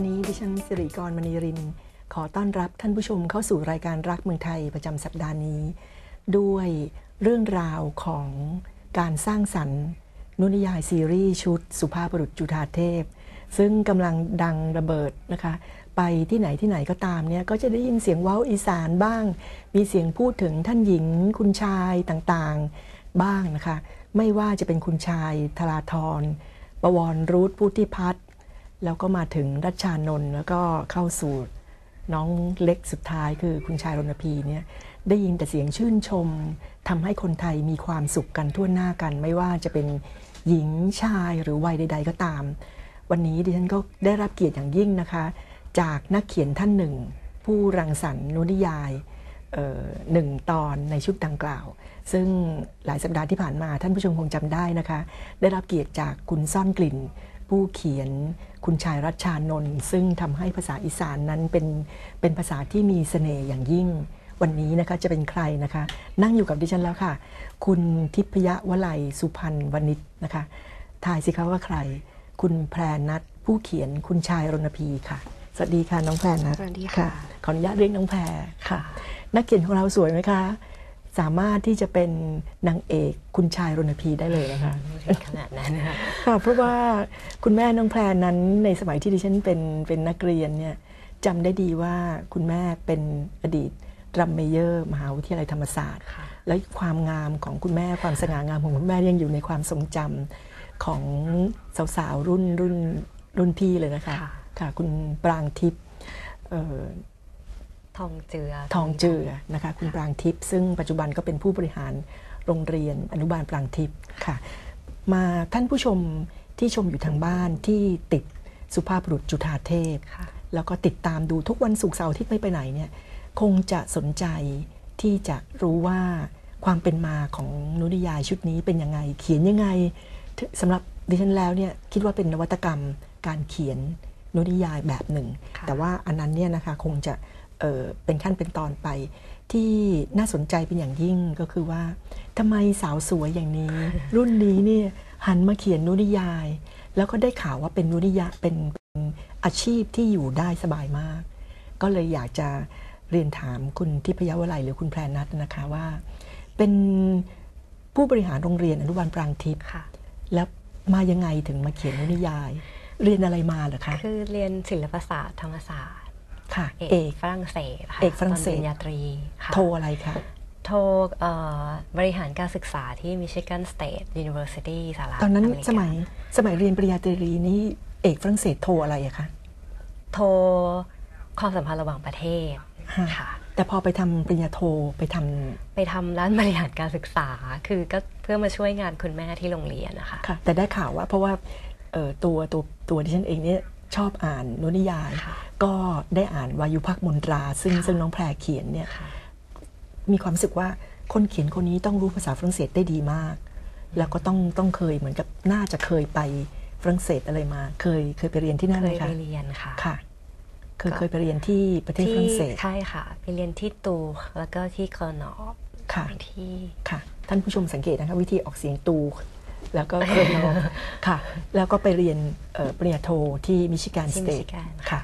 วันนี้ดิฉันสิริกรมณีริน ขอต้อนรับท่านผู้ชมเข้าสู่รายการรักเมืองไทยประจำสัปดาห์นี้ ด้วยเรื่องราวของการสร้างสรรค์นุนิยายซีรีส์ชุด สุภาพบุรุษจุฑาเทพ ซึ่งกำลังดังระเบิดนะคะ ไปที่ไหนที่ไหนก็ตามเนี่ยก็จะได้ยินเสียงว้าอีสานบ้าง มีเสียงพูดถึงท่านหญิง คุณชายต่างๆบ้างนะคะ ไม่ว่าจะเป็นคุณชายธราธรบวรรูทพุทธิพัฒน์ แล้วก็มาถึงรัชชานนท์แล้วก็เข้าสู่น้องเล็กสุดท้ายคือคุณชายรณพีเนี่ยได้ยินแต่เสียงชื่นชมทำให้คนไทยมีความสุขกันทั่วหน้ากัน ไม่ว่าจะเป็นหญิงชายหรือวัยใด ๆ ก็ตาม วันนี้ดิฉันก็ได้รับเกียรติอย่างยิ่งนะคะ จากนักเขียนท่านหนึ่ง ผู้รังสรรค์นวนิยายหนึ่งตอนในชุดดังกล่าว ซึ่งหลายสัปดาห์ที่ผ่านมาท่านผู้ชมคงจำได้นะคะ ได้รับเกียรติจากคุณซ่อนกลิ่น ผู้เขียน คุณชายรัชชานนท์ซึ่งทำให้ภาษาอีสานนั้นเป็นเป็นภาษาที่มีเสน่ห์อย่างยิ่ง วันนี้นะคะจะเป็นใครนะคะ นั่งอยู่กับดิฉันแล้วค่ะ คุณทิพยวลัยสุพรรณวณิชนะคะทายสิคะว่าใคร คุณแพรนัทผู้เขียนคุณชายรณพีค่ะ สวัสดีค่ะน้องแพรนัทสวัสดีค่ะ ขออนุญาตเรียกน้องแพรค่ะ นักเขียนของเราสวยไหมคะ สามารถที่จะเป็นนางเอกคุณชายรณพีได้เลยนะคะไม่ถึงขนาดนั้นนะคะค่ะเพราะว่าคุณแม่น้องแพรนั้นในสมัยที่ดิฉันเป็นเป็นนักเรียนเนี่ยจำได้ดีว่าคุณแม่เป็นอดีตรัมเมเยอร์ มหาวิทยาลัยธรรมศาสตร์ค่ะและความงามของคุณแม่ความสง่างามของคุณแม่ยังอยู่ในความทรงจำของสาวๆรุ่นรุ่นรุ่นพี่เลยนะคะค่ะค่ะคุณปรางทิพย์เอ่อ ทองเจือ ทองเจือนะคะคุณปรางทิพย์ซึ่งปัจจุบันก็เป็นผู้บริหารโรงเรียนอนุบาลปรางทิพย์ค่ะ มาท่านผู้ชมที่ชมอยู่ทางบ้านที่ติดสุภาพบุรุษจุฑาเทพค่ะแล้วก็ติดตามดูทุกวันศุกร์เสาร์อาที่ไม่ไปไหนเนี่ยคงจะสนใจที่จะรู้ว่าความเป็นมาของนุนิยายชุดนี้เป็นยังไง เขียนยังไงถึสำหรับดิฉันแล้วเนี่ยคิดว่าเป็นนวัตกรรมการเขียนนุนิยายแบบหนึ่งค่ะแต่ว่าอันนั้นเนี่ยนะคะคงจะ เอ่อเป็นขั้นเป็นตอนไป ที่น่าสนใจเป็นอย่างยิ่งก็คือว่าทำไมสาวสวยอย่างนี้ รุ่นนี้เนี่ยหันมาเขียนนุนิยาย แล้วก็ได้ข่าวว่าเป็นนุนิยายเป็นเป็นอาชีพที่อยู่ได้สบายมาก ก็เลยอยากจะเรียนถามคุณทิพยวลัยหรือคุณแพรนัทนะคะว่า เป็นผู้บริหารโรงเรียนอนุบาลปรางทิพย์ค่ะแล้วมายังไงถึงมาเขียนนุนิยาย เรียนอะไรมาเหรอคะ คือเรียนศิลปศาสตร์ธรรมศาสตร์ ค่ะ เอเอกกฝรั่งเศสค่ะเอกฝรั่งเศสตอนปริญญาตรีค่ะโทรอะไรคะโทเอ่อบริหารการศึกษาที่ Michigan State University สหรัฐตอนนั้นเมริกาสมัยสมัยเรียนปริญญาตรีนี่เอกฝรั่งเศสโทรอะไรอะคะโทความสัมพันธ์ระหว่างประเทศฮะค่ะแต่พอไปทำปริญญาโทไปทำไปทำร้านบริหารการศึกษา คือก็เพื่อมาช่วยงานคุณแม่ที่โรงเรียนนะคะค่ะแต่ได้ข่าวว่าเพราะว่าเอ่อตัวตัวตัวดิฉันเองเนี่ย ชอบอ่านนวนิยายค่ะก็ได้อ่านวายุพักมนตรา ซึ่งค่ะซึ่งน้องแพรเขียนเนี่ยค่ะมีความรู้สึกว่าคนเขียนคนนี้ต้องรู้ภาษาฝรั่งเศสได้ดีมาก แล้วก็ต้องต้องเคยเหมือนกับน่าจะเคยไปฝรั่งเศสอะไรมา เคยเคยไปเรียนที่นั่นเคเลยยไปค่ะเรียนค่ะค่ะเคยก็เคยไปเรียนที่ประเทศฝรั่งเศสใช่ค่ะ ไปเรียนที่ตูแล้วก็ที่เคอร์นอบค่ะที่ค่ะ ท่านผู้ชมสังเกตนะคะวิธีออกเสียงตู แล้วก็เคยนอค่ะ แล้วก็ไปเรียนเอ่อปริญญาโทที่มิชิแกนที่สเตท Michigan ค่ะ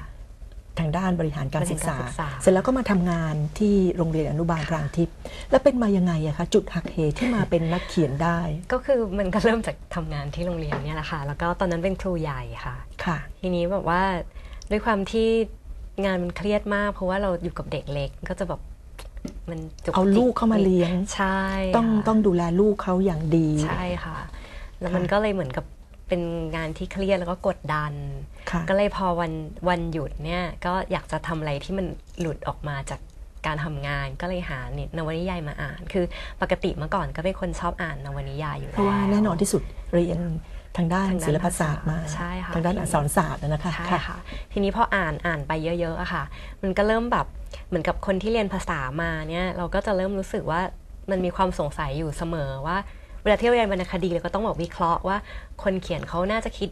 ทางด้านบริหารการศึกษาบริหารการศึกษา เสร็จแล้วก็มาทำงานที่โรงเรียนอนุบาลพรางทิพย์แล้วเป็นมายังไงอะคะจุดหักเหที่มาเป็นนักเขียนได้ ก็คือมันก็เริ่มจากทำงานที่โรงเรียนเนี่ยแหละค่ะ แล้วก็ตอนนั้นเป็นครูใหญ่ค่ะค่ะ ทีนี้แบบว่าด้วยความที่งานมันเครียดมาก เพราะว่าเราอยู่กับเด็กเล็กก็จะแบบมันจุเอาลูกเข้ามาเลี้ยง ใช่ ต้องค่ะต้องดูแลลูกเขาอย่างดี ใช่ค่ะ แล้วค่ะมันก็เลยเหมือนกับเป็นงานที่เครียดแล้วก็กดดันค่ะก็เลยพอวันวันหยุดเนี่ยก็อยากจะทำอะไรที่มันหลุดออกมาจากการทำงานก็เลยหาเนี่ยนวนิยายมาอ่าน คือปกติเมื่อก่อนก็เป็นคนชอบอ่านนวนิยายอยู่เพแล้วราะว่าแน่นอนที่สุดเรียนทางด้านทางด้านศิลปศาสตร์มาใช่ค่ะทางด้านอักษรศาสตร์นะคะใช่ค่ะ ทีนี้พออ่านอ่านไปเยอะๆอะค่ะ มันก็เริ่มแบบเหมือนกับคนที่เรียนภาษามาเนี่ยเราก็จะเริ่มรู้สึกว่ามันมีความสงสัยอยู่เสมอว่า เวลาที่เราเรียนวรรณคดีเราก็ต้องบอกวิเคราะห์ว่า คนเขียนเขาน่าจะคิด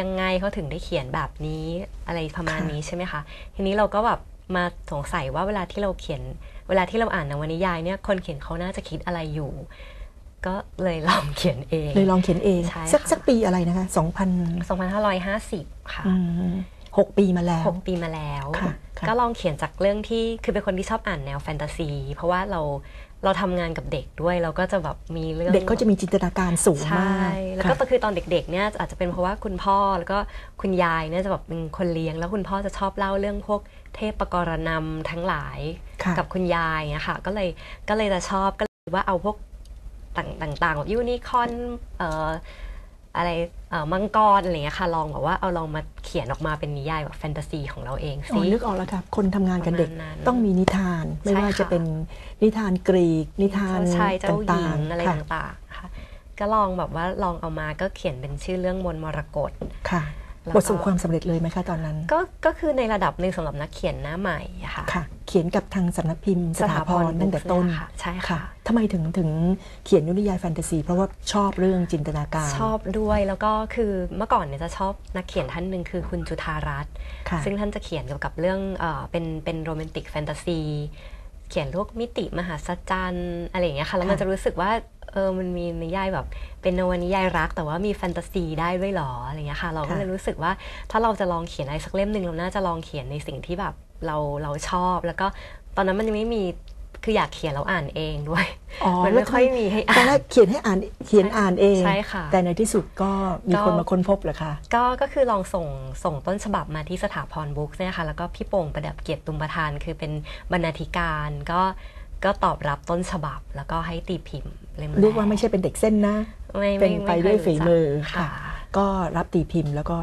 ยังไงเขาถึงได้เขียนแบบนี้อะไรประมาณนี้ใช่ไหมคะทีนี้เราก็แบบมาสงสัยว่าเวลาที่เราเขียน เวลาที่เราอ่านนวนิยายเนี่ยคนเขียนเขาน่าจะคิดอะไรอยู่ ก็เลยลองเขียนเองเลยลองเขียนเองใช่สักค่ะสักปีอะไรนะคะ2,000 2550 ค่ะอืม6ปีมาแล้วหกปีมาแล้วค่ะค่ะก็ลองเขียนจากเรื่องที่คือเป็นคนที่ชอบอ่านแนวแฟนตาซี เพราะว่าเรา เราทำงานกับเด็กด้วยเราก็จะแบบมีเรื่องเด็กก็จะมีจินตนาการสูงใช่มากแล้วก็ค่ะคือตอนเด็กๆเนี่ยอาจจะเป็นเพราะว่าคุณพ่อแล้วก็คุณยายเนี่ยจะแบบเป็นคนเลี้ยง แล้วคุณพ่อจะชอบเล่าเรื่องพวกเทพประกรณำทั้งหลายค่ะกับคุณยายเนี่ยค่ะก็เลยก็เลยจะชอบก็เลยว่าเอาพวกต่างต่างๆแบบยูนิคอนเอ่อ อะไรเอ่อมังกรอะไรอย่างเงี้ยค่ะลองแบบว่าเอาลองมาเขียนออกมาเป็นนิยายแบบแฟนตาซีของเราเองอ๋สิอนึกออกแล้วครับคนทำงานกับเด็กประมาณนั้นต้องมีนิทาน ไม่ใช่ว่าค่ะจะเป็นนิทานกรีก นิทานเจ้าชายเจ้าหญิต่างงๆอะไรค่ะต่างๆค่ะก็ลองแบบว่าลองเอามาก็เขียนเป็นชื่อเรื่องมนต์มรกตค่ะแล้วก็ประสบความสำเร็จเลยไหมคะตอนนั้น ก็ก็คือในระดับหนึ่งสำหรับนักเขียนหน้าใหม่อะค่ะค่ะ เขียนกับทางสำนักพิมพ์สถาพรสถาพรตั้งแต่ต้นค่ะใช่ค่ะทำไมถึงถึงเขียนนิยายแฟนตาซี เพราะว่าชอบเรื่องจินตนาการ ชอบด้วยแล้วก็คือเมื่อก่อนเนี่ยจะชอบนักเขียนท่านหนึ่งคือคุณจุธารัตน์ค่ะซึ่งท่านจะเขียนเกี่ยวกับเรื่องเอ่อเป็นเป็นโรแมนติกแฟนตาซีเขียนพวกมิติมหาศจรรย์อะไรอย่างเงี้ยค่ะแล้วมันค่ะจะรู้สึกว่าเออมันมีนิยายแบบเป็นนวนิยายรัก แต่ว่ามีแฟนตาซีได้ด้วยเหรออะไรอย่างเงี้ยค่ะ เราก็เลยรู้สึกว่าถ้าเราจะลองเขียนอะไรสักเล่มหนึ่งเราน่าจะลองเขียนในสิ่งที่แบบ เราเราชอบแล้วก็ตอนนั้นมันยังไม่มีคืออยากเขียนแล้วอ่านเองด้วยอ๋อมันไม่ค่อยมีให้ตออ่านนแรกเขียนให้อ่านเขียนอ่านเองใช่ค่ะแต่ในที่สุดก็มีก็คนมาค้นพบเหรอคะก็ก็คือลองส่งส่งต้นฉบับมาที่สถาพรบุ๊กเนี่ยค่ะแล้วก็พี่โป่งประดับเกียรติตุมประธานคือเป็นบรรณาธิการก็ก็ตอบรับต้นฉบับแล้วก็ให้ตีพิมพ์เล่มแรเรียกว่าไม่ใช่เป็นเด็กเส้นนะไม่เป็นม่ไปม่ด้วยเคฝีรู้จักมือค่ะค่ะ ก็รับตีพิมพ์แล้วก็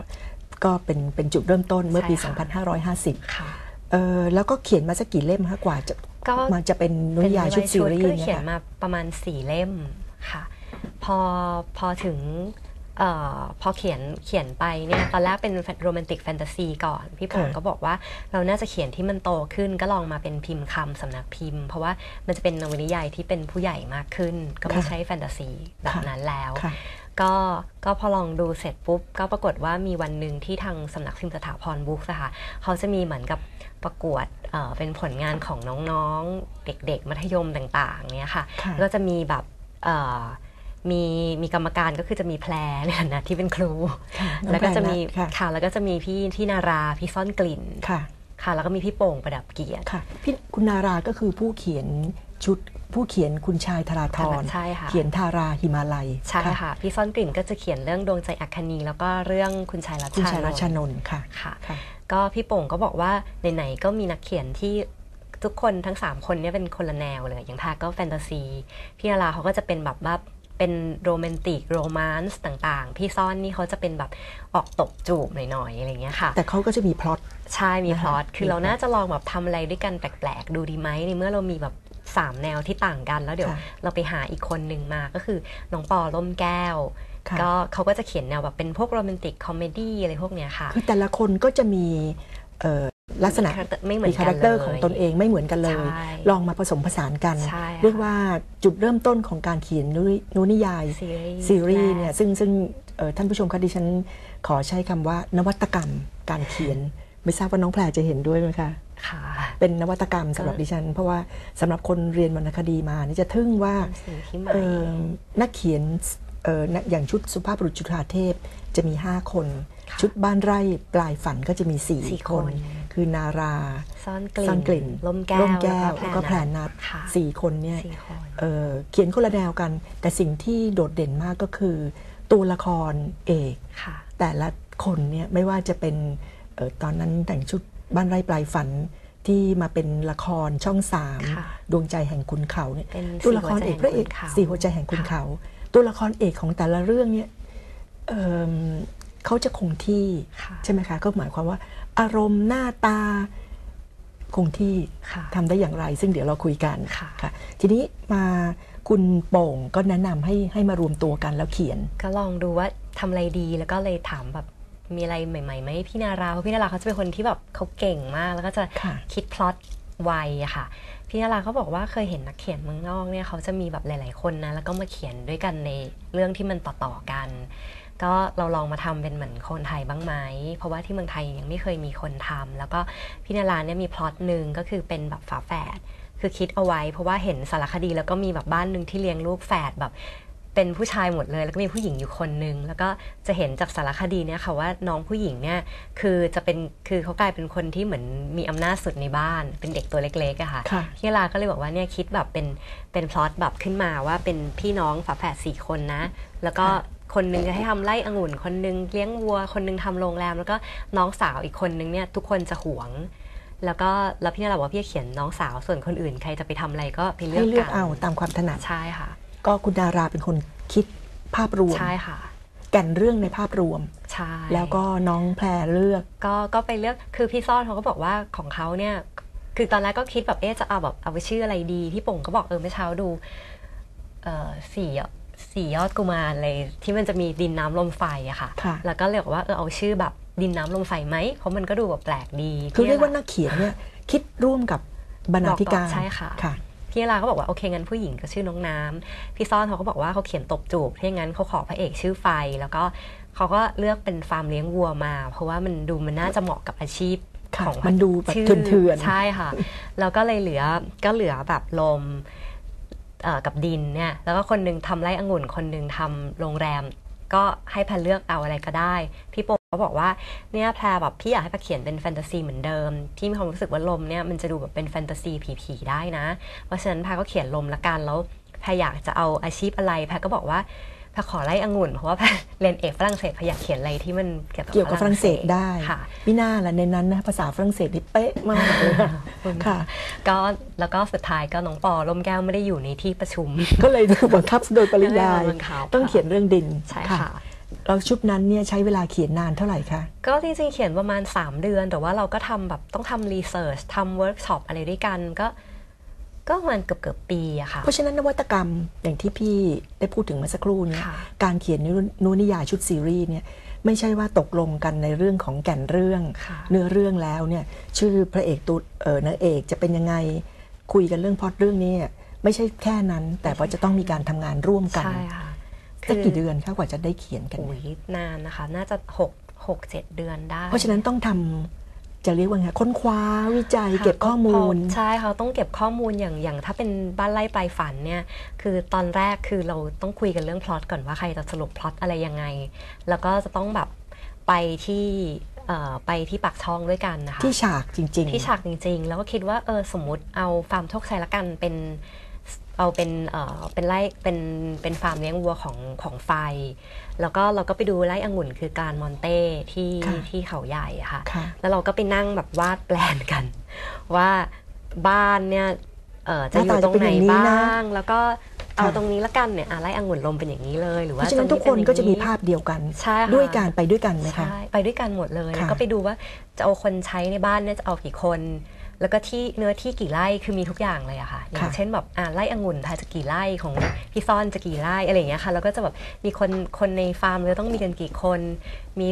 ก็เป็นเป็นจุดเริ่มต้นเมื่อปีใช่ค่ะ2550ค่ะ เออแล้วก็เขียนมาสักกี่เล่มคะกว่าจะก็มาจะเป็นนิยายชุดซีรีก็ส์เนี่เขียยนค่ะมาประมาณสี่เล่มค่ะ พอพอถึงเอ่อพอเขียนเขียนไปเนี่ยตอนแรกเป็นโรแมนติกแฟนตาซีก่อน พี่ผงค่ะก็บอกว่าเราน่าจะเขียนที่มันโตขึ้นก็ลองมาเป็นพิมพ์คำสำนักพิมพ์ เพราะว่ามันจะเป็นนวนิยายที่เป็นผู้ใหญ่มากขึ้น ก็ไม่ใช่แฟนตาซีแบบนั้นแล้ว ค่ะ ก็ก็พอลองดูเสร็จปุ๊บ ก็ปรากฏว่ามีวันหนึ่งที่ทางสำนักพิมพ์สถาพรบุ๊กอะค่ะเขาจะมีเหมือนกับประกวดเอ่อเป็นผลงานของน้องๆ เด็กๆ มัธยมต่างๆเนี่ยค่ะค่ะก็จะมีแบบเอ่อมีมีกรรมการก็คือจะมีแพรในฐานะที่เป็นครูค่ะน้องแล้วก็จะมีแพรนัทค่ะค่ะแล้วก็จะมีพี่ที่นาราพี่ซ่อนกลิ่นค่ะค่ะแล้วก็มีพี่โป่งประดับเกียรติค่ะพี่คุณนาราก็คือผู้เขียน ชุดผู้เขียนคุณชายธราธรใช่ค่ะเขียนทาราหิมาลัย ใช่ค่ะ พี่ซ่อนกลิ่นก็จะเขียนเรื่องดวงใจอัคคณีแล้วก็เรื่องคุณชายรัชคุณชาชายรัชนนท์นนท์ค่ะค่ะค่ะก็พี่โป่งก็บอกว่าไหนๆก็มีนักเขียนที่ทุกคนทั้ง 3 คนเนี่ยเป็นคนละแนวเลย อย่างทาก็แฟนตาซี พี่นาราเขาก็จะเป็นแบบว่าเป็นโรแมนติกโรแมนต์ต่างๆ พี่ซ่อนนี่เขาจะเป็นแบบออกตบจูบหน่อยๆอะไรอย่างเงี้ยค่ะ แต่เขาก็จะมีพล็อตใช่มีนะคะพล็อตคือมีเราพล็อตน่าจะลองแบบทำอะไรด้วยกันแปลกๆ ดูดีไหมในเมื่อเรามีแบบ 3 แนวที่ต่างกัน แล้วเดี๋ยวค่ะเราไปหาอีกคนหนึ่งมาก็คือน้องปอล่มแก้วค่ะก็เขาก็จะเขียนแนวแบบเป็นพวกโรแมนติกคอมเมดี้อะไรพวกเนี้ยค่ะ คือแต่ละคนก็จะมีเอ่อลักษณะคาแรคเตอร์ไม่เหมือนมีกันคาแรคเตอร์เลยของตนเองไม่เหมือนกันเลยใช่ลองมาผสมผสานกันใช่ค่ะเรียกว่าจุดเริ่มต้นของการเขียนนุนวนิยายซีรีส์ซีรีส์แรกเนี่ยซึ่งซึ่งเอ่อท่านผู้ชมคะดิฉันขอใช้คำว่านวัตกรรมการเขียน ไม่ทราบว่าน้องแพรจะเห็นด้วยไหมคะค่ะ เป็นนวัตกรรมสำหรับดิฉัน เพราะว่าสำหรับคนเรียนวรรณคดีมานี่จะทึ่งว่าเป็นสิ่งที่ใหม่เอ่อนักเขียนเอ่อนักอย่างชุดสุภาพบุรุษจุฑาเทพจะมี 5 คนค่ะชุดบ้านไร่ปลายฝันก็จะมีสี่4คคนนคือนาราซ่อนกลิ่นซ่อนกลิ่นลมแก้วแก้วแล้วก็แพรนัดค่ะสี่คนเนี่ยสี่คนเอ่อเขียนคนละแนวกัน แต่สิ่งที่โดดเด่นมากก็คือ ตัวละครเอกค่ะแต่ละคนเนี่ยไม่ว่าจะเป็นเออตอนนั้นแต่งชุด บ้านไร่ปลายฝันที่มาเป็นละครช่องสามค่ะดวงใจแห่งคุณเขาเนี่ยเป็นตัวละครเอกพระเอกสี่หัวใจแห่งขุนเขาสี่หัวใจแห่งคุณเขา ตัวละครเอกของแต่ละเรื่องเนี่ยเอิ่มเขาจะคงที่ค่ะใช่ไหมคะก็หมายความว่า อารมณ์หน้าตาคงที่ค่ะทำได้อย่างไร ซึ่งเดี๋ยวเราคุยกันค่ะค่ะทีนี้มาคุณโป่งก็แนะนำให้ให้มารวมตัวกันแล้วเขียน ก็ลองดูว่าทำอะไรดีแล้วก็เลยถามแบบ มีอะไรใหม่ๆไหมพี่นาราเพราะพี่นาราเขาจะเป็นคนที่แบบเขาเก่งมาก แล้วก็จะค่ะคิดพล็อตไวอะค่ะ พี่นาราเขาบอกว่าเคยเห็นนักเขียนเมืองนอกเนี่ยเขาจะมีแบบหลาย ๆคนนะแล้วก็มาเขียนด้วยกันในเรื่องที่มันต่อๆกัน ก็เราลองมาทำเป็นเหมือนคนไทยบ้างไหมเพราะว่าที่เมืองไทยยังไม่เคยมีคนทำแล้วก็พี่นาราเนี่ยมีพล็อตหนึ่งก็คือเป็นแบบฝาแฝดคือคิดเอาไว้ เพราะว่าเห็นสารคดีแล้วก็มีแบบบ้านหนึ่งที่เลี้ยงลูกแฝดแบบ เป็นผู้ชายหมดเลย แล้วก็มีผู้หญิงอยู่คนนึง แล้วก็จะเห็นจากสารคดีเนี่ยค่ะว่าน้องผู้หญิงเนี่ยคือจะเป็นคือเขากลายเป็นคนที่เหมือนมีอำนาจสุดในบ้าน เป็นเด็กตัวเล็กๆอะค่ะค่ะพี่ลาก็เลยบอกว่าเนี่ยคิดแบบเป็นเป็นพล็อตแบบขึ้นมาว่าเป็นพี่น้องฝาแฝดสี่คนนะ แล้วก็ค่ะคนหนึงจะให้ทำไร่องุ่น คนหนึงเลี้ยงวัว คนหนึงทำโรงแรม แล้วก็น้องสาวอีกคนนึงเนี่ยทุกคนจะหวงแล้วก็แล้วพี่นาราบอกว่าพี่จะเขียนน้องสาวส่วนคนอื่นใครจะไปทำอะไรก็ไปเลืให้อกเลือกกันเอาตามความถนัดใช่ค่ะ ก็คุณดาราเป็นคนคิดภาพรวม ใช่ค่ะ แก่นเรื่องในภาพรวม ใช่ แล้วก็น้องแพรเลือก ก็ก็ไปเลือกคือพี่ซ่อนเขาก็บอกว่าของเขาเนี่ยคือตอนแรกก็คิดแบบเอ๊ะจะเอาแบบเอาไปชื่ออะไรดี พี่ป่งก็บอกเออเมื่อเช้าดูเอ่อสี่สี่ยอดกุมารอะไรที่มันจะมีดินน้ำลมไฟอะค่ะค่ะแล้วก็เลยบอกว่าเออเอาชื่อแบบดินน้ำลมไฟไหมเพราะมันก็ดูแบบแปลกดี คือเรียกว่าพี่นักเขียนเนี่ยคิดร่วมกับบรรณาธิการใช่ค่ะค่ะ พี่ลาก็บอกว่าโอเคงั้นผู้หญิงก็ชื่อน้องน้ำพี่ซ่อนเขาก็บอกว่าเขาเขียนตบจูบถ้าอย่างนั้นเขาขอพระเอกชื่อไฟ แล้วก็เขาก็เลือกเป็นฟาร์มเลี้ยงวัวมา เพราะว่ามันดูมันน่าจะเหมาะกับอาชีพค่ะของมันดูแบบชื่เถื่อนๆใช่ค่ะ แล้วก็เลยเหลือก็เหลือแบบลมเอ่อกับดินเนี่ยแล้วก็คนหนึงทำไร่องุ่นคนหนึงทำโรงแรม ก็ให้แพรเลือกเอาอะไรก็ได้พี่โป๊ ก็บอกว่าเนี่ยแพรแบบพี่อยากให้แพรเขียนเป็นแฟนตาซีเหมือนเดิมที่มีความรู้สึกว่าลมเนี่ยมันจะดูแบบเป็นแฟนตาซีผีๆได้นะ เพราะฉะนั้นแพรก็เขียนลมละกันแล้วแพรอยากจะเอาอาชีพอะไรแพรก็บอกว่าแพรขอไล่องุ่นเพราะว่าแพรเรียนเอกฝรั่งเศสแพรอยากเขียนอะไรที่มันเกี่ยวกับเกี่ยวกับฝรั่งเศสได้ค่ะมิน่าละในนั้นนะภาษาฝรั่งเศสนี่เป๊ะมากเลยค่ะค่ะก็แล้วก็สุดท้ายก็น้องปอล่มแก้วไม่ได้อยู่ในที่ประชุม ก็เลยบังคับโดยปริยายก็เลยบังคับต้องเขียนเรื่องดินใช่ค่ะ เราชุดนั้นเนี่ยใช้เวลาเขียนนานเท่าไหร่คะ ก็จริงๆ เขียนประมาณ 3 เดือน แต่ว่าเราก็ทำแบบต้องทำรีเสิร์ชทำเวิร์กช็อปอะไรด้วยกันก็ก็ประมาณเกือบเกือบๆปีอะค่ะ เพราะฉะนั้นนวัตกรรมอย่างที่พี่ได้พูดถึงเมื่อสักครู่เนี่ยค่ะการเขียนนวนิยายชุดซีรีส์เนี่ยไม่ใช่ว่าตกลงกันในเรื่องของแก่นเรื่องค่ะเนื้อเรื่องแล้วเนี่ยชื่อพระเอกตัวเออนางเอกจะเป็นยังไงคุยกันเรื่องพล็อตเรื่องนี้เนี่ยไม่ใช่แค่นั้น แต่ว่าจะต้องมีการทำงานร่วมกันใช่ค่ะ สักกี่เดือนคะกว่าจะได้เขียนกันโอ้ยนานนะคะ น่าจะหกหกเจ็ดเดือนได้ เพราะฉะนั้นต้องทำจะเรียกว่าไงค้นคว้าวิจัยค่ะเก็บข้อมูล ใช่ค่ะต้องเก็บข้อมูลอย่างอย่างถ้าเป็นบ้านไร่ปลายฝันเนี่ยคือตอนแรกคือเราต้องคุยกันเรื่องพล็อตก่อนว่าใครจะสรุปพล็อตอะไรยังไง แล้วก็จะต้องแบบไปที่เอ่อไปที่ปากช่องด้วยกันนะคะที่ฉากจริง ๆ ที่ฉากจริง ๆ แล้วก็คิดว่าเออสมมติเอาฟาร์มโชคชัยละกันเป็น เอาเป็นเอ่อเป็นไร่เป็นเป็นฟาร์มเลี้ยงวัวของของไฟ แล้วก็เราก็ไปดูไร่องุ่นคือการมอนเต้ที่ค่ะที่เขาใหญ่อะค่ะ ค่ะ แล้วเราก็ไปนั่งแบบวาดแปลนกัน ว่าบ้านเนี่ยเอ่อจะหอน้าตายู่ตรงไหนจะเป็นอย่างนี้นะบ้าง แล้วก็เอาค่ะ ตรงนี้ละกันเนี่ยอะไร่องุ่นลมเป็นอย่างนี้เลย หรือเพว่าราะฉะนั้นตทุรงกคนเป็ก็จะมีอย่งนี้ภาพเดียวกัน ใช่ค่ะ ด้วยการไปด้วยกันไหมคะ ใช่ ไปด้วยกันหมดเลย ค่ะแล้วก็ไปดูว่าจะเอาคนใช้ในบ้านเนี่ยจะเอากี่คน แล้วก็ที่เนื้อที่กี่ไร่คือมีทุกอย่างเลยอะค่ะ อย่างเช่นแบบอ่าไร่องุ่นพาจะกี่ไร่ของพี่ซ่อนจะกี่ไร่อะไรอย่างเงี้ยค่ะแล้วก็จะแบบมีคนคนในฟาร์มเลยต้องมีกันกี่คน มี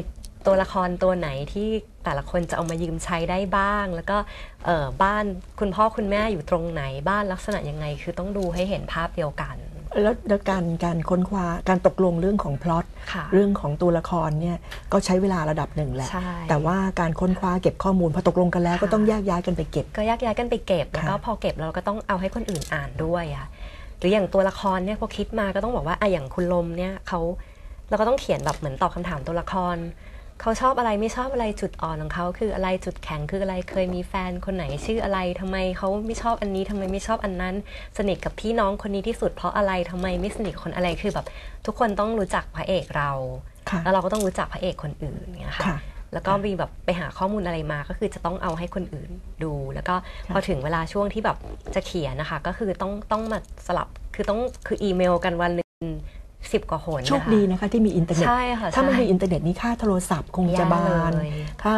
ตัวละครตัวไหนที่แต่ละคนจะเอามายืมใช้ได้บ้าง แล้วก็เอ่อบ้านคุณพ่อคุณแม่อยู่ตรงไหนบ้านลักษณะยังไง คือต้องดูให้เห็นภาพเดียวกัน แล้วแล้วการการค้นคว้าการตกลงเรื่องของพล็อตค่ะเรื่องของตัวละครเนี่ยก็ใช้เวลาระดับหนึ่งแหละใช่แต่ว่าการค้นคว้าเก็บข้อมูลพอตกลงกันแล้วค่ะก็ต้องแยกย้ายกันไปเก็บ ก็แยกย้ายกันไปเก็บแล้วก็ค่ะพอเก็บแล้วเราก็ต้องเอาให้คนอื่นอ่านด้วยอะหรืออย่างตัวละครเนี่ยพอคิดมาก็ต้องบอกว่าอะอย่างคุณลมเนี่ยเขาเราก็ต้องเขียนแบบเหมือนตอบคำถามตัวละคร เขาชอบอะไรไม่ชอบอะไรจุดอ่อนของเขาคืออะไรจุดแข็งคืออะไรเคยมีแฟนคนไหนชื่ออะไรทำไมเขาไม่ชอบอันนี้ทำไมไม่ชอบอันนั้น สนิทกับพี่น้องคนนี้ที่สุดเพราะอะไรทำไมไม่สนิทกับคนอะไรคือแบบ ทุกคนต้องรู้จักพระเอกเราค่ะแล้วเราก็ต้องรู้จักพระเอกคนอื่นเนี่ยค่ะค่ะแล้วก็มีแบบไปหาข้อมูลอะไรมาก็คือจะต้องเอาให้คนอื่นดู แล้วก็พอถึงเวลาช่วงที่แบบจะเขียนนะคะ ก็คือต้องต้องมาสลับคือต้องคืออีเมลกันวันหนึ่ง สิบกว่าหน โชคดีนะคะที่มีอินเทอร์เน็ต ใช่ค่ะถ้าไม่ใช่มีอินเทอร์เน็ตนี่ค่าโทรศัพท์คงจะแย่บานเลยค่า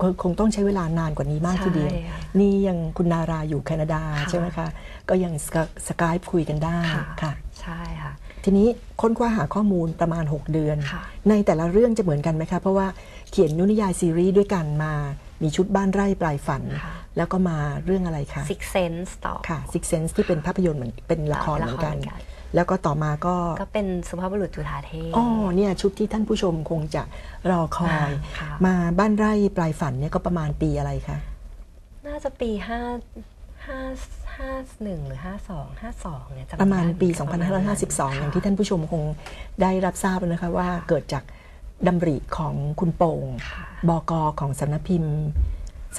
คงคงต้องใช้เวลานานกว่านี้มากทีเดียวใช่ค่ะนี่ยังคุณนาราอยู่แคนาดาค่ะใช่ไหมคะ ก็ยังสกายคุยกันได้ค่ะค่ะ ใช่ค่ะ ทีนี้ค้นคว้าหาข้อมูลประมาณ 6 เดือนค่ะในแต่ละเรื่องจะเหมือนกันไหมคะ เพราะว่าเขียนนุนิยายซีรีส์ด้วยกันมา มีชุดบ้านไร่ปลายฝันค่ะแล้วก็มาเรื่องอะไรคะ Six Sense ต่อค่ะ Six Sense ที่เป็นภาพยนตร์เหมือนเป็นละครเหมือนกัน ละครเหมือนกันแล้วก็ต่อมาก็ ก็เป็นสุภาพบุรุษจุฑาเทพ อ๋อเนี่ยชุดที่ท่านผู้ชมคงจะรอคอย ค่ะ มาบ้านไร่ปลายฝันเนี่ยก็ประมาณปีอะไรคะ น่าจะปีห้าห้าห้าหนึ่งหรือห้าสองห้าสองเนี่ยจำไประมาณปีได้ประมาณนั้น2552 อย่างที่ค่ะท่านผู้ชมคงได้รับทราบแล้วนะคะว่าเกิดจากดำริของคุณโป่ง ค่ะ บกของสำนักพิมพ์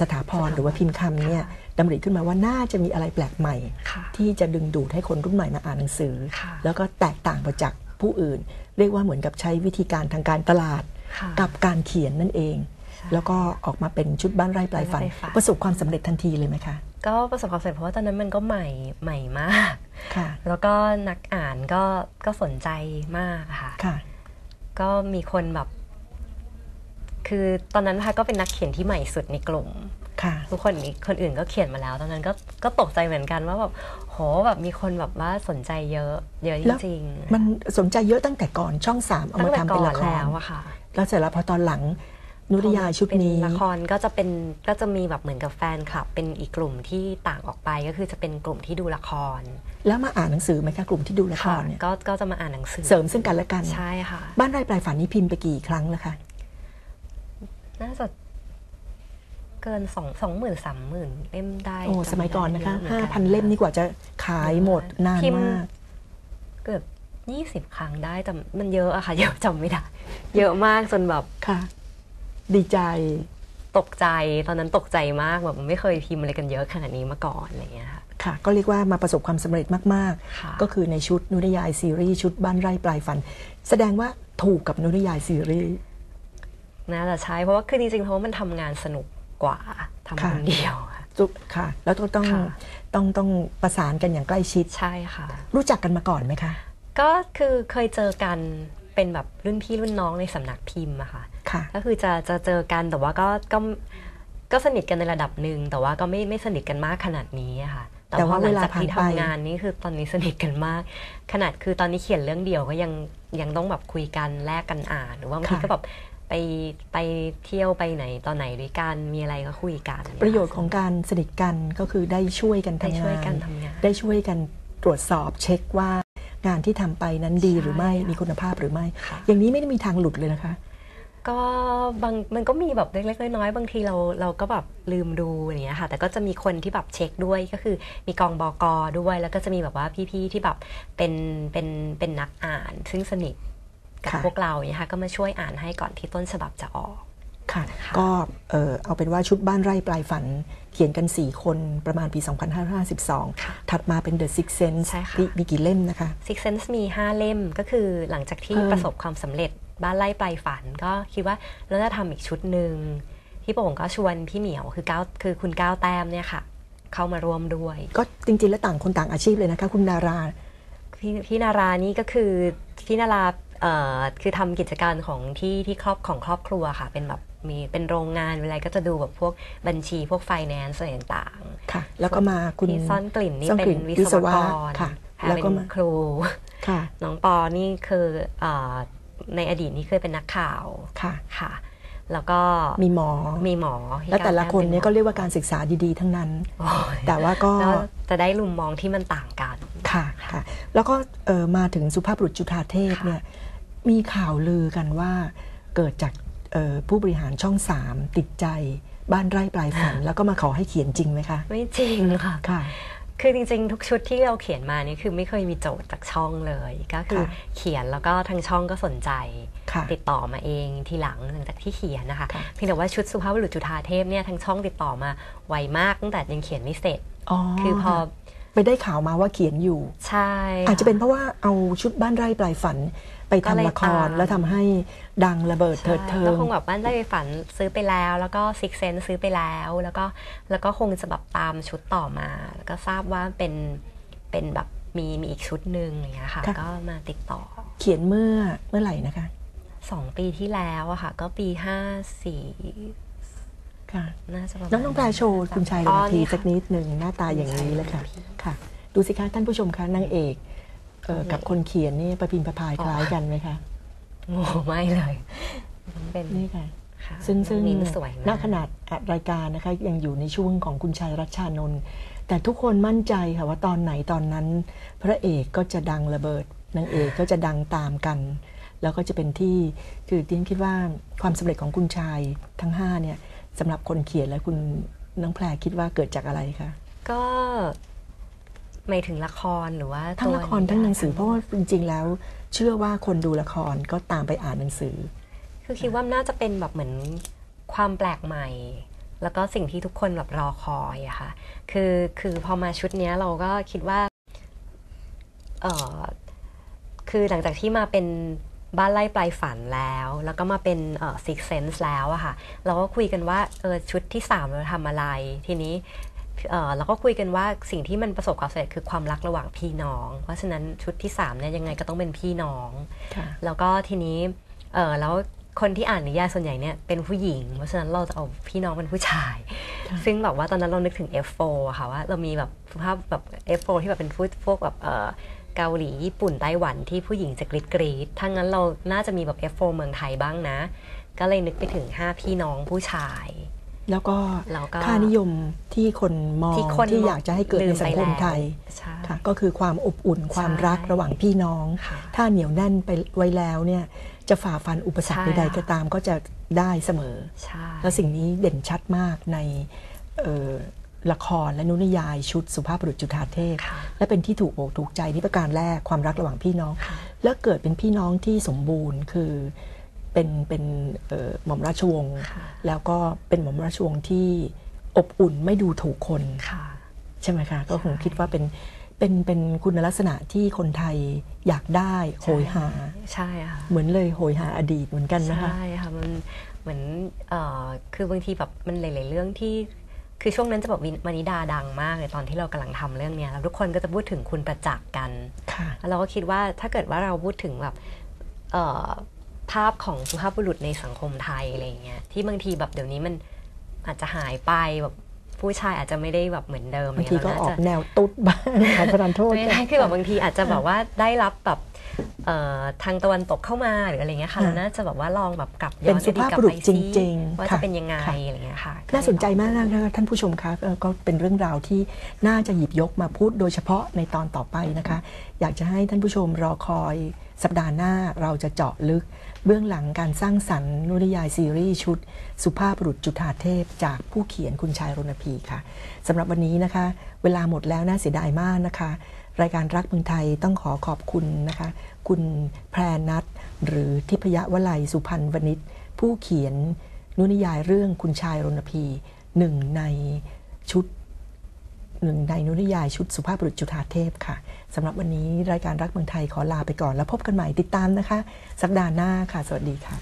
สถาพรหรือว่าพิมพ์คำเนี่ยดำริขึ้นมาว่าน่าจะมีอะไรแปลกใหม่ค่ะที่จะดึงดูดให้คนรุ่นใหม่มาอ่านหนังสือค่ะแล้วก็แตกต่างไปจากผู้อื่น เรียกว่าเหมือนกับใช้วิธีการทางการตลาดค่ะกับการเขียนนั่นเองใช่แล้วก็ออกมาเป็นชุดบ้านไร่ปลายฝันบ้านไร่ปลายฝันประสบความสำเร็จทันทีเลยไหมคะ ก็ประสบความสำเร็จเพราะว่าตอนนั้นมันก็ใหม่ใหม่มากค่ะแล้วก็นักอ่านก็ก็สนใจมากค่ะค่ะ ก็มีคนแบบ คือตอนนั้นพาก็เป็นนักเขียนที่ใหม่สุดในกลุ่มค่ะทุกคนอีกคนอื่นก็เขียนมาแล้ว ตอนนั้นก็ก็ตกใจเหมือนกันว่าแบบโหแบบมีคนแบบว่าสนใจเยอะเยอะจแล้วริงๆมันสนใจเยอะตั้งแต่ก่อนช่องสามเอาตั้มางแต่ทำก่เป็นอนละครแล้วอะค่ะแล้วเสร็จแล้วพอตอนหลังนุริยายชุดนี้เป็นละครก็จะเป็นก็จะมีแบบเหมือนกับแฟนคลับ เป็นอีกกลุ่มที่ต่างออกไปก็คือจะเป็นกลุ่มที่ดูละคร แล้วมาอ่านหนังสือไหมคะกลุ่มที่ดูละคค่ะรเนี่ยก็ก็จะมาอ่านหนังสือเสริมซึ่งกันและกันใช่ค่ะบ้านไร่ปลายฝันนี้พิมพ์ไปกี่ครั้งแล้วคะ น่าจะเกินสองสองหมื่นสามหมื่นเล่มได้โอ้จำสมัยก่อนนะคะไได้ห้าเยอะพันเล่มนี่กว่าจะขายหมดนานพิมพ์มากเกือบยี่สิบครั้งได้แต่มันเยอะอะค่ะเยอะจำไม่ได้ เยอะมากจนแบบค่ะ ดีใจตกใจตอนนั้นตกใจมากแบบไม่เคยพิมพ์อะไรกันเยอะขนาดนี้มาก่อนอะไรอย่างเงี้ยค่ะค่ะ ก็เรียกว่ามาประสบความสำเร็จมากค่ะๆก็คือในชุดนุริยายซีรีส์ชุดบ้านไร่ปลายฝัน แสดงว่าถูกกับนุริยายซีรีส์ น่าจะใช่เพราะว่าคือจริงๆเพราะว่ามันทำงานสนุกกว่าทำค่ะคนเดียวค่ะ จุค่ะ แล้วต้องต้องค่ะ ต้องต้องประสานกันอย่างใกล้ชิด ใช่ค่ะ รู้จักกันมาก่อนไหมคะ ก็คือเคยเจอกันเป็นแบบรุ่นพี่รุ่นน้องในสำนักพิมพ์อะค่ะ ค่ะ ก็คือจะจะเจอกันแต่ว่าก็ก็ก็สนิทกันในระดับหนึ่งแต่ว่าก็ไม่ไม่สนิทกันมากขนาดนี้อะค่ะ แต่แต่ว่าว่าหลังจากเวลาผ่านที่ไป ทำงานนี่คือตอนนี้สนิทกันมาก ขนาดคือตอนนี้เขียนเรื่องเดียวก็ยังยังต้องแบบคุยกันแลกกันอ่าน หรือว่าบางทีก็แบบ ไปไปเที่ยวไปไหนตอนไหนด้วยกันมีอะไรก็คุยกันประโยชน์ของการสนิทกันก็คือได้ช่วยกันได้ทำช่วยงากันนทำงาน ได้ช่วยกันตรวจสอบเช็คว่างานที่ทำไปนั้นดีใช่หรือไม่ค่ะมีคุณภาพหรือไม่ค่ะอย่างนี้ไม่ได้มีทางหลุดเลยนะคะ ก็บางมันก็มีแบบเล็กๆน้อยๆบางทีเราเราก็แบบลืมดูอย่างเงี้ยค่ะ แต่ก็จะมีคนที่แบบเช็คด้วยก็คือมีกองบอกอด้วย แล้วก็จะมีแบบว่าพี่ๆที่แบบเป็นเป็นเป็นนักอ่าน ซึ่งสนิท กับค่ะพวกเราเนี่ยค่ะก็มาช่วยอ่านให้ก่อนที่ต้นฉบับจะออกค่ะค่ะก็เอ่อเอาเป็นว่าชุดบ้านไร่ปลายฝัน เขียนกัน 4 คนประมาณปี 2552 ถัดมาเป็น The Six Sense ใช่ค่ะมีมีกี่เล่มนะคะ Six Sense มี 5 เล่มก็คือหลังจากที่เพิ่มประสบความสำเร็จบ้านไล่ปลายฝัน ก็คิดว่าเราจะทำอีกชุดหนึ่งพี่โป่งก็ชวนพี่เหมียวคือก้าวคือคุณก้าวแต้มเนี่ยค่ะ เข้ามาร่วมด้วย ก็จริงๆ แล้วต่างคนต่างอาชีพเลยนะคะ คุณนารา พี่พี่นารานี่ก็คือพี่นาราเอ่อ คือทำกิจการของที่ที่ครอบของครอบครัวค่ะ เป็นแบบมีเป็นโรงงานเวลาก็จะดูแบบพวกบัญชีพวกไฟแนนซ์อะไรต่างค่ะ แล้วก็มาคุณพี่ซ่อนกลิ่นนี่ซ่อนเป็กลิ่นนวิวิศศววะกรค่ะแพรแล้วเป็ก็นมาครูค่ะ น้องปอนี่คือเอ่อในอดีตนี่เคยเป็นนักข่าวค่ะค่ะ แล้วก็มีหมอมีหมอพี่และแต่ละก้าวคนป็เนี่ยก็เรียกว่าการศึกษาดีๆ ทั้งนั้นโอ้ยแต่ว่าก็แล้วจะได้มุมมองที่มันต่างกันค่ะค่ะ แล้วก็เอ่อมาถึงสุภาพบุรุษจุฑาเทพค่ะเนี่ย มีข่าวลือกันว่าเกิดจากเอ่อผู้บริหารช่องสามติดใจบ้านไร่ปลายฝัน แล้วก็มาขอให้เขียนจริงไหมคะ ไม่จริงค่ะค่ะ คือจริงๆ ทุกชุดที่เราเขียนมานี่คือไม่เคยมีโจทย์จากช่องเลย ก็คือค่ะเขียนแล้วก็ทางช่องก็สนใจค่ะติดต่อมาเองทีหลังหลังจากที่เขียนนะคะค่ะเพียงแต่ว่าชุดสุภาพบุรุษจุฑาเทพเนี่ยทางช่องติดต่อมาไวมากตั้งแต่ยังเขียนไม่เสร็จอ๋อคือพอไปได้ข่าวมาว่าเขียนอยู่ ใช่ อาจจะเป็นเพราะว่าเอาชุดบ้านไร่ปลายฝัน ไปก็เลยทำละครตามแล้วทำให้ดังระเบิดเถิดเทิก็งคงแบบบ้านได้ไปฝันซื้อไปแล้ว แล้วก็ซิกเซนซื้อไปแล้ว แล้วก็แล้วก็คงจะแบบตามชุดต่อมา แล้วก็ทราบว่าเป็นเป็นแบบมีมีอีกชุดหนึ่งอย่างเงี้ยค่ะค่ะก็มาติดต่อ เขียนเมื่อเมื่อไหร่นะคะสองปีที่แล้วอะค่ะ ก็ปีห้าสี่ค่ะน่าจะประมาณน้องน้องปลาโชว์คุณชายลอ๋งอทีนี่สักค่ะนิดหนึ่งหน้าตาอย่างนี้เลยค่ะคุณชายลงทีค่ะ ดูสิคะท่านผู้ชมคะนางเอกเอ่อ กับคนเขียนนี่ประพิมพ์ประพายคล้ายกันไหมคะโอ้ไม่เลยเป็นนี่ค่ะค่ะซึ่งซึ่งน้อมิ้นสวยณมากขนาดอัดรายการนะคะยังอยู่ในช่วงของคุณชายรัชชานนท์แต่ทุกคนมั่นใจค่ะว่าตอนไหนตอนนั้น พระเอกก็จะดังระเบิดนางเอกก็จะดังตามกัน แล้วก็จะเป็นที่คือดิฉันคิดว่าความสำเร็จของคุณชายทั้งห้าเนี่ยสำหรับคนเขียนและคุณน้องแพรคิดว่าเกิดจากอะไรคะก็ หมายถึงละครหรือว่าทั้งตัวละครทั้งหนังสือเพราะว่าจริงๆแล้ว เชื่อว่าคนดูละครก็ตามไปอ่านหนังสือ คือคิดว่าน่าจะเป็นแบบเหมือนความแปลกใหม่ แล้วก็สิ่งที่ทุกคนแบบรอคอยอะค่ะคือคือพอมาชุดเนี้ยเราก็คิดว่าเออคือหลังจากที่มาเป็นบ้านไล่ปลายฝันแล้ว แล้วก็มาเป็นเอ่อ six sense แล้วอะค่ะ เราก็คุยกันว่าเออชุดที่สามเราทำอะไร ทีนี้ เอ่อเราก็คุยกันว่าสิ่งที่มันประสบความสำเร็จคือความรักระหว่างพี่น้อง เพราะฉะนั้นชุดที่สามเนี่ยยังไงก็ต้องเป็นพี่น้องค่ะแล้วก็ทีนี้เออแล้วคนที่อ่านนิยายส่วนใหญ่เนี่ยเป็นผู้หญิง เพราะฉะนั้นเราจะเอาพี่น้องเป็นผู้ชาย ซึ่งแบบว่าตอนนั้นเรานึกถึง F4 อะค่ะว่าเรามีแบบสภาพแบบ F4 ที่แบบเป็นพวกพวกแบบเออเกาหลีญี่ปุ่นไต้หวันที่ผู้หญิงจะกรีดกรีดถ้างั้นเราน่าจะมีแบบ F4 เมืองไทยบ้างนะ ก็เลยนึกไปถึง 5 พี่น้องผู้ชาย แล้วก็แล้วก็ค่านิยมที่คนมองที่คนที่อยากจะให้เกิดในสังคมไทยใช่ค่ะก็คือความอบอุ่นความรักระหว่างพี่น้องค่ะถ้าเหนียวแน่นไปไว้แล้วเนี่ยจะฝ่าฟันอุปสรรคใช่ใดค่ะๆก็ตามก็จะได้เสมอใช่แล้วสิ่งนี้เด่นชัดมากในเอ่อละครและนุนิยายชุดสุภาพบุรุษจุฑาเทพค่ะและเป็นที่ถูกอกถูกใจนี่ประการแรกความรักระหว่างพี่น้องค่ะแล้วเกิดเป็นพี่น้องที่สมบูรณ์คือ เป็นเป็นเอ่อหม่อมราชวงศ์ค่ะแล้วก็เป็นหม่อมราชวงศ์ที่อบอุ่นไม่ดูถูกคนค่ะใช่ไหมคะก็คงคิดว่าเป็นเป็นเป็นคุณลักษณะที่คนไทยอยากได้โหยหาใช่ค่ะเหมือนเลยโหยหาอดีตเหมือนกันนะคะใช่ค่ะมันเหมือนเอ่อคือบางทีแบบมันหลายๆเรื่องที่คือช่วงนั้นจะบอกวินวนิดาดังมากเลยตอนที่เรากำลังทำเรื่องเนี้ยแล้วทุกคนก็จะพูดถึงคุณประจักษ์กันค่ะแล้วเราก็คิดว่าถ้าเกิดว่าเราพูดถึงแบบเอ่อ ภาพของสุภาพบุรุษในสังคมไทยอะไรอย่างเงี้ยที่บางทีแบบเดี๋ยวนี้มันอาจจะหายไปแบบผู้ชายอาจจะไม่ได้แบบเหมือนเดิมบางทีก็เรออน่กแนวตุ๊ดบ้างขอประทานโทษไม่ได้คือแบบบางทีอาจจะแบบว่าได้รับแบบเอ่อ ทางตะวันตกเข้ามาหรืออะไรเงี้ยค่ะค่ะเราน่าจะแบบว่าลองแบบกลับย้เป็อนนสุภาพบุรุษอดีตกลับไปจริงๆว่าค่ะจะเป็นยังไงค่ะอะไรเงี้ยค่ะน่าสนใจมากนะคะท่านผู้ชมคะเอ่อก็เป็นเรื่องราวที่น่าจะหยิบยกมาพูดโดยเฉพาะในตอนต่อไปนะคะ อยากจะให้ท่านผู้ชมรอคอยสัปดาห์หน้าเราจะเจาะลึก เบื้องหลังการสร้างสรรค์นุนิยายซีรีส์ชุด สุภาพบุรุษจุฑาเทพ จากผู้เขียนคุณชายรณพีค่ะสำหรับวันนี้นะคะ เวลาหมดแล้วน่าเสียดายมากนะคะ รายการรักเมืองไทยต้องขอขอบคุณนะคะ คุณแพรนัทหรือทิพยวลัยสุพรรณวณิชผู้เขียนนุนิยายเรื่องคุณชายรณพีหนึ่งในชุดหนึ่งในนุนิยายชุดสุภาพบุรุษจุฑาเทพค่ะสำหรับวันนี้รายการรักเมืองไทยขอลาไปก่อนแล้วพบกันใหม่ติดตามนะคะ สัปดาห์หน้าค่ะ สวัสดีค่ะ